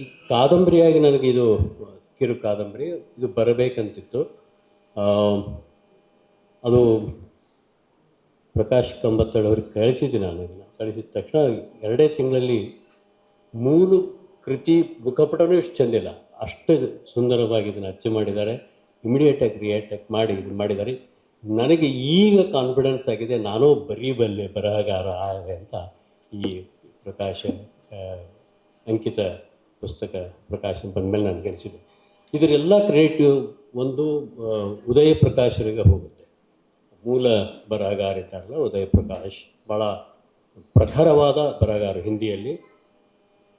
ಈ ಕಾದಂಬರಿಯಾಗಿ ನನಗೆ ಇದು ಕಿರು ಕಾದಂಬರಿ, ಇದು ಬರಬೇಕಂತಿತ್ತು. ಅದು ಪ್ರಕಾಶ್ ಕಂಬತ್ತಳವ್ರಿಗೆ ಕಳಿಸಿದ್ದೆ ನಾನು ಇದನ್ನು. ಕಳಿಸಿದ ತಕ್ಷಣ ಎರಡೇ ತಿಂಗಳಲ್ಲಿ ಮೂರು ಕೃತಿ ಮುಖಪಟನೂ ಇಷ್ಟು ಚೆಂದಿಲ್ಲ ಅಷ್ಟು ಸುಂದರವಾಗಿ ಇದನ್ನು ಅಚ್ಚು ಮಾಡಿದ್ದಾರೆ. ಇಮಿಡಿಯೇಟಾಗಿ ರಿಯಾಕ್ಟಾಗಿ ಮಾಡಿ ಇದು ಮಾಡಿದ್ದಾರೆ. ನನಗೆ ಈಗ ಕಾನ್ಫಿಡೆನ್ಸ್ ಆಗಿದೆ, ನಾನು ಬರೀಬಲ್ಲೆ ಬರಹಗಾರ ಅಂತ ಈ ಪ್ರಕಾಶ ಅಂಕಿತ ಪುಸ್ತಕ ಪ್ರಕಾಶ ಬಂದಮೇಲೆ ನನಗೆ ಅನಿಸಿದೆ. ಇದರೆಲ್ಲ ಕ್ರೆಡಿಟ್ ಒಂದು ಉದಯ ಪ್ರಕಾಶರಿಗೆ ಹೋಗುತ್ತೆ. ಮೂಲ ಬರಹಗಾರ ಇದ್ದಾರಲ್ಲ ಉದಯ ಪ್ರಕಾಶ್ ಭಾಳ ಪ್ರಖರವಾದ ಬರಹಗಾರ ಹಿಂದಿಯಲ್ಲಿ.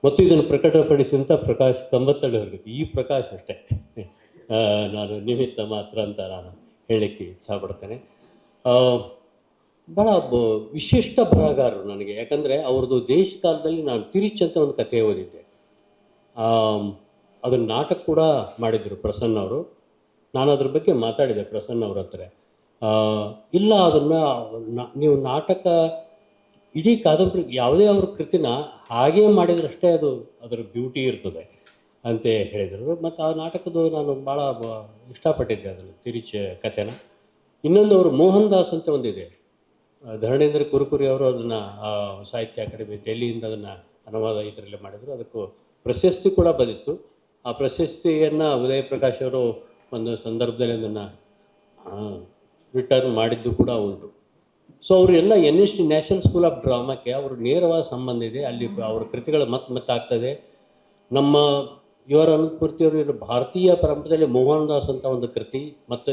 ಮತ್ತು ಇದನ್ನು ಪ್ರಕಟಪಡಿಸಿದಂಥ ಪ್ರಕಾಶ್ ಕಂಬತ್ತಳ್ಳಿ ಅವ್ರಿಗೆ ಈ ಪ್ರಕಾಶ್ ಅಷ್ಟೇ. ನಾನು ನಿಮಿತ್ತ ಮಾತ್ರ ಅಂತ ನಾನು ಹೇಳಲಿಕ್ಕೆ ಇಚ್ಛಪಡ್ತೇನೆ. ಪಡ್ತೇನೆ ಭಾಳ ವಿಶಿಷ್ಟ ಬರಹಗಾರರು ನನಗೆ. ಯಾಕಂದರೆ ಅವ್ರದ್ದು ದೇಶ ಕಾಲದಲ್ಲಿ ನಾನು ತಿರುಚಂತ ಒಂದು ಕಥೆ ಓದಿದ್ದೆ. ಅದನ್ನ ನಾಟಕ ಕೂಡ ಮಾಡಿದರು ಪ್ರಸನ್ನ ಅವರು. ನಾನು ಅದ್ರ ಬಗ್ಗೆ ಮಾತಾಡಿದೆ ಪ್ರಸನ್ನ ಅವ್ರ ಹತ್ರ. ಇಲ್ಲ ಅದನ್ನು ನೀವು ನಾಟಕ ಇಡೀ ಕಾದಂಬರಿ ಯಾವುದೇ ಅವ್ರ ಕೃತಿನ ಹಾಗೇ ಮಾಡಿದ್ರಷ್ಟೇ ಅದು ಅದರ ಬ್ಯೂಟಿ ಇರ್ತದೆ ಅಂತ ಹೇಳಿದರು. ಮತ್ತು ಆ ನಾಟಕದ ನಾನು ಭಾಳ ಇಷ್ಟಪಟ್ಟಿದ್ದೆ ಅದನ್ನು, ತಿರುಚ ಕಥೆನ. ಇನ್ನೊಂದು ಅವರು ಮೋಹನ್ ದಾಸ್ ಅಂತ ಒಂದಿದೆ. ಧರಣೇಂದ್ರ ಕುರುಕುರಿ ಅವರು ಅದನ್ನು ಸಾಹಿತ್ಯ ಅಕಾಡೆಮಿ ಡೆಲ್ಲಿಯಿಂದ ಅದನ್ನು ಅನುವಾದ ಇದರಲ್ಲಿ ಮಾಡಿದರು. ಅದಕ್ಕೂ ಪ್ರಶಸ್ತಿ ಕೂಡ ಬಂದಿತ್ತು. ಆ ಪ್ರಶಸ್ತಿಯನ್ನು ಉದಯ ಪ್ರಕಾಶ್ ಅವರು ಒಂದು ಸಂದರ್ಭದಲ್ಲಿ ಅದನ್ನು ರಿಟರ್ನ್ ಮಾಡಿದ್ದು ಕೂಡ ಉಂಟು. ಸೊ ಅವರು ಎಲ್ಲ N S T national school of ಡ್ರಾಮಾಕ್ಕೆ ಅವರು ನೇರವಾದ ಸಂಬಂಧ ಇದೆ. ಅಲ್ಲಿ ಅವರ ಕೃತಿಗಳು ಮತ್ತೆ ಮತ್ತೆ ಆಗ್ತದೆ ನಮ್ಮ ಇವರ ಅನಂತಮೂರ್ತಿಯವರು ಇವರು ಭಾರತೀಯ ಪರಂಪರೆಯಲ್ಲಿ ಮೋಹನ್ ದಾಸ್ ಅಂತ ಒಂದು ಕೃತಿ ಮತ್ತು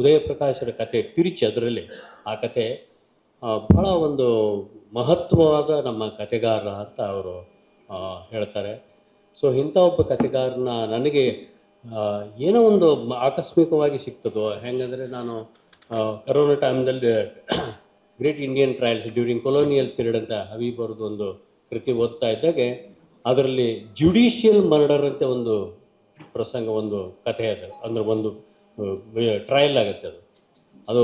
ಉದಯ ಪ್ರಕಾಶರ ಕತೆ ತಿರುಚಿ ಅದರಲ್ಲಿ. ಆ ಕತೆ ಬಹಳ ಒಂದು ಮಹತ್ವವಾದ ನಮ್ಮ ಕತೆಗಾರ ಅಂತ ಅವರು ಹೇಳ್ತಾರೆ. ಸೊ ಇಂಥ ಒಬ್ಬ ಕಥೆಗಾರನ ನನಗೆ ಏನೋ ಒಂದು ಆಕಸ್ಮಿಕವಾಗಿ ಸಿಗ್ತದೋ ಹೆಂಗಂದರೆ ನಾನು corona ಟೈಮ್ದಲ್ಲಿ great Indian trials during colonial period ಅಂತ ಹಬೀಬ್ ಒಂದು ಕೃತಿ ಓದ್ತಾ ಇದ್ದಾಗೆ, ಅದರಲ್ಲಿ ಜ್ಯುಡಿಷಿಯಲ್ ಮರ್ಡರ್ ಅಂತ ಒಂದು ಪ್ರಸಂಗ, ಒಂದು ಕಥೆ ಅದು. ಅಂದರೆ ಒಂದು ಟ್ರಯಲ್ ಆಗುತ್ತೆ ಅದು. ಅದು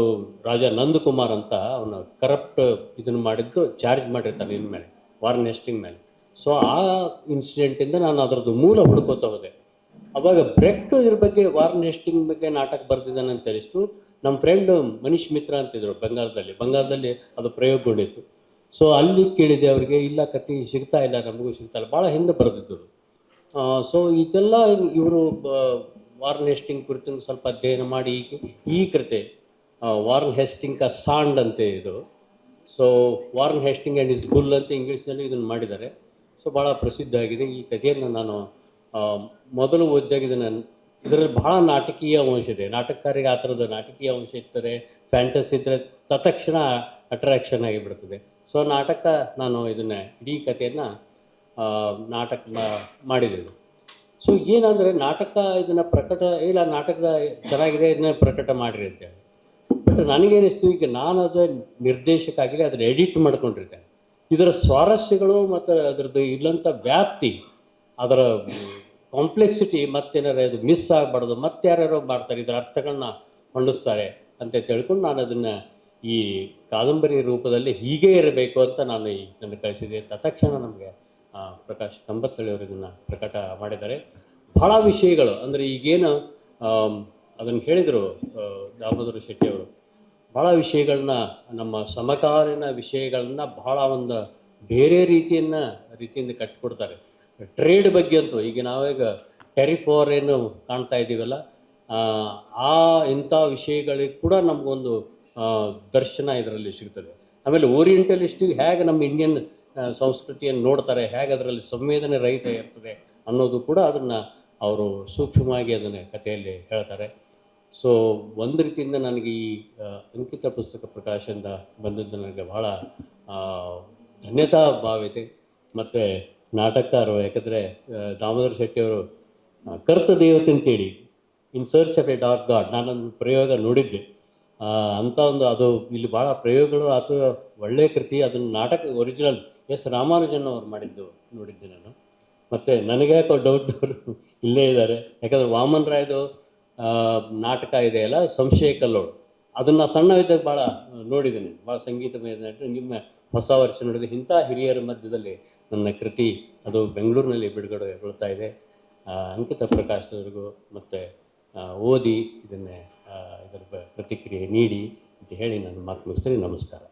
ರಾಜ ನಂದಕುಮಾರ್ ಅಂತ ಅವನು ಕರಪ್ಟ್ ಇದನ್ನು ಮಾಡಿದ್ದು, ಚಾರ್ಜ್ ಮಾಡಿರ್ತಾನೆ ಇನ್ಮೇಲೆ, ವಾರ್ನ್ ಹೆಸ್ಟಿಂಗ್ ಮೇಲೆ. ಸೊ ಆ ಇನ್ಸಿಡೆಂಟಿಂದ ನಾನು ಅದರದ್ದು ಮೂಲ ಹುಡ್ಕೋತಾ ಹೋದೆ. ಅವಾಗ ಬ್ರೆಕ್ಟ್ ಇದ್ರ ಬಗ್ಗೆ ವಾರ್ನ್ ಹೆಸ್ಟಿಂಗ್ ಬಗ್ಗೆ ನಾಟಕ ಬರ್ತಿದ್ದಾನೆ ಅಂತ ಅನಿಸ್ತು ನಮ್ಮ ಫ್ರೆಂಡ್ ಮನೀಶ್ ಮಿತ್ರ ಅಂತಿದ್ರು ಬಂಗಾಳದಲ್ಲಿ ಬಂಗಾಳದಲ್ಲಿ ಅದು ಪ್ರಯೋಗಗೊಂಡಿತ್ತು. ಸೊ ಅಲ್ಲಿ ಕೇಳಿದೆ ಅವರಿಗೆ, ಇಲ್ಲ ಕಟ್ಟಿ, ಸಿಗ್ತಾ ಇಲ್ಲ, ನಮಗೂ ಸಿಗ್ತಾ ಇಲ್ಲ. ಭಾಳ ಹಿಂದೆ ಬರೆದಿದ್ದರು ಸೊ ಇದೆಲ್ಲ ಇವರು ವಾರ್ನ್ ಹೆಸ್ಟಿಂಗ್ ಕುರಿತು ಸ್ವಲ್ಪ ಅಧ್ಯಯನ ಮಾಡಿ ಈ- ಈ ಕೃತೆ ವಾರ್ನ್ ಹೆಸ್ಟಿಂಗ್ ಕ ಸಾಂಡ್ ಅಂತ ಇದು. ಸೊ ವಾರ್ನ್ ಹೆಸ್ಟಿಂಗ್ ಆ್ಯಂಡ್ ಇಸ್ ಗುಲ್ ಅಂತ ಇಂಗ್ಲೀಷ್ನಲ್ಲಿ ಇದನ್ನು ಮಾಡಿದ್ದಾರೆ. ಸೊ ಭಾಳ ಪ್ರಸಿದ್ಧ ಆಗಿದೆ. ಈ ಕಥೆಯನ್ನು ನಾನು ಮೊದಲು ಓದಿದಾಗ ಇದನ್ನು ಇದರಲ್ಲಿ ಬಹಳ ನಾಟಕೀಯ ಅಂಶ ಇದೆ. ನಾಟಕಕಾರಿಗೆ ಆ ಥರದ ನಾಟಕೀಯ ಅಂಶ ಇರ್ತದೆ ಫ್ಯಾಂಟಸಿ ಇದ್ದರೆ ತತ್ಕ್ಷಣ ಅಟ್ರಾಕ್ಷನ್ ಆಗಿಬಿಡ್ತದೆ. ಸೊ ನಾಟಕ ನಾನು ಇದನ್ನು, ಇಡೀ ಕಥೆಯನ್ನು ನಾಟಕ ಮಾಡಿದ್ದೇನೆ. ಸೊ ಏನಂದರೆ, ನಾಟಕ ಇದನ್ನು ಪ್ರಕಟ, ಇಲ್ಲ ನಾಟಕದ ಚೆನ್ನಾಗಿದೆ, ಇದನ್ನ ಪ್ರಕಟ ಮಾಡಿರಿ ಅಂತೇಳಿ. ಬಟ್ ನನಗೇನಿಸ್ತು, ಈಗ ನಾನು ಅದರ ನಿರ್ದೇಶಕ ಅದನ್ನು ಎಡಿಟ್ ಮಾಡ್ಕೊಂಡಿರ್ತೇನೆ. ಇದರ ಸ್ವಾರಸ್ಯಗಳು ಮತ್ತು ಅದರದ್ದು ಇಲ್ಲಂಥ ವ್ಯಾಪ್ತಿ, ಅದರ ಕಾಂಪ್ಲೆಕ್ಸಿಟಿ ಮತ್ತೇನಾರ ಇದು ಮಿಸ್ ಆಗಬಾರ್ದು, ಮತ್ತೆ ಯಾರ್ಯಾರೋ ಮಾಡ್ತಾರೆ, ಇದರ ಅರ್ಥಗಳನ್ನ ಹೊಂಡಿಸ್ತಾರೆ ಅಂತ ತಿಳ್ಕೊಂಡು ನಾನು ಅದನ್ನು ಈ ಕಾದಂಬರಿ ರೂಪದಲ್ಲಿ ಹೀಗೆ ಇರಬೇಕು ಅಂತ ನಾನು ಈ ನನ್ನ ಕಳಿಸಿದೆ ತತ್ಕ್ಷಣ ನಮಗೆ ಪ್ರಕಾಶ್ ಕಂಬತ್ತಳ್ಳಿ ಅವರು ಇದನ್ನು ಪ್ರಕಟ ಮಾಡಿದ್ದಾರೆ. ಬಹಳ ವಿಷಯಗಳು, ಅಂದರೆ ಈಗೇನು ಅದನ್ನು ಹೇಳಿದರು ದಾಮೋದರ ಶೆಟ್ಟಿ ಅವರು. ಭಾಳ ವಿಷಯಗಳನ್ನ ನಮ್ಮ ಸಮಕಾಲೀನ ವಿಷಯಗಳನ್ನ ಬಹಳ ಒಂದು ಬೇರೆ ರೀತಿಯನ್ನ ರೀತಿಯಿಂದ ಕಟ್ಟಿಕೊಡ್ತಾರೆ ಟ್ರೇಡ್ ಬಗ್ಗೆ ಅಂತೂ ಈಗ ನಾವೀಗ ಟೆರಿಫ್ ಏನು ಕಾಣ್ತಾ ಇದ್ದೀವಲ್ಲ ಆ, ಆ ಇಂಥ ವಿಷಯಗಳಿಗೆ ಕೂಡ ನಮಗೊಂದು ದರ್ಶನ ಇದರಲ್ಲಿ ಸಿಗ್ತದೆ. ಆಮೇಲೆ ಓರಿಯೆಂಟಲಿಸ್ಟಿಗೆ ಹೇಗೆ ನಮ್ಮ ಇಂಡಿಯನ್ ಸಂಸ್ಕೃತಿಯನ್ನು ನೋಡ್ತಾರೆ ಹೇಗೆ ಅದರಲ್ಲಿ ಸಂವೇದನೆ ರಹಿತ ಇರ್ತದೆ ಅನ್ನೋದು ಕೂಡ ಅದನ್ನು ಅವರು ಸೂಕ್ಷ್ಮವಾಗಿ ಅದನ್ನು ಕಥೆಯಲ್ಲಿ ಹೇಳ್ತಾರೆ. ಸೊ ಒಂದು ರೀತಿಯಿಂದ ನನಗೆ ಈ ಅಂಕಿತ ಪುಸ್ತಕ ಪ್ರಕಾಶದಿಂದ ಬಂದದ್ದು ನನಗೆ ಬಹಳ ಧನ್ಯತಾ ಇದೆ. ಮತ್ತು ನಾಟಕಕಾರರು ಯಾಕಂದರೆ ದಾಮೋದರ ಶೆಟ್ಟಿಯವರು ಕರ್ತ ದೇವತೆ ಅಂತೇಳಿ in search of a dark god ನಾನೊಂದು ಪ್ರಯೋಗ ನೋಡಿದ್ದೆ. ಅಂಥ ಒಂದು ಅದು ಇಲ್ಲಿ ಭಾಳ ಪ್ರಯೋಗಗಳು ಅಥವಾ ಒಳ್ಳೆಯ ಕೃತಿ, ಅದನ್ನು ನಾಟಕ ಒರಿಜಿನಲ್ ಎಸ್. ರಾಮಾನುಜನ್ ಅವರು ಮಾಡಿದ್ದು ನೋಡಿದ್ದೆ ನಾನು. ಮತ್ತು ನನಗೆ ಯಾಕೋ ಡೌಟ್ ಇಲ್ಲೇ ಇದ್ದಾರೆ. ಯಾಕಂದರೆ ವಾಮನ್ ರಾಯ್ದು ನಾಟಕ ಇದೆಯಲ್ಲ ಸಂಶಯ ಕಲ್ಲೋಡು ಅದನ್ನು ಸಣ್ಣ ಇದ್ದಾಗ ಭಾಳ ನೋಡಿದ್ದೀನಿ ಭಾಳ ಸಂಗೀತಮಯ ನಿಮ್ಮ ಹೊಸ ವರ್ಷ ನೋಡಿದೆ ಇಂಥ ಹಿರಿಯರ ಮಧ್ಯದಲ್ಲಿ ನನ್ನ ಕೃತಿ ಅದು ಬೆಂಗಳೂರಿನಲ್ಲಿ ಬಿಡುಗಡೆಗೊಳ್ತಾ ಇದೆ. ಅಂಕಿತ ಪ್ರಕಾಶ್ ಅವರಿಗೂ ಮತ್ತು ಓದಿ ಇದನ್ನೇ ಇದರ ಪ್ರತಿಕ್ರಿಯೆ ನೀಡಿ ಅಂತ ಹೇಳಿ ನಾನು ಮಾತು ಮುಗಿಸ್ತೀನಿ. ನಮಸ್ಕಾರ.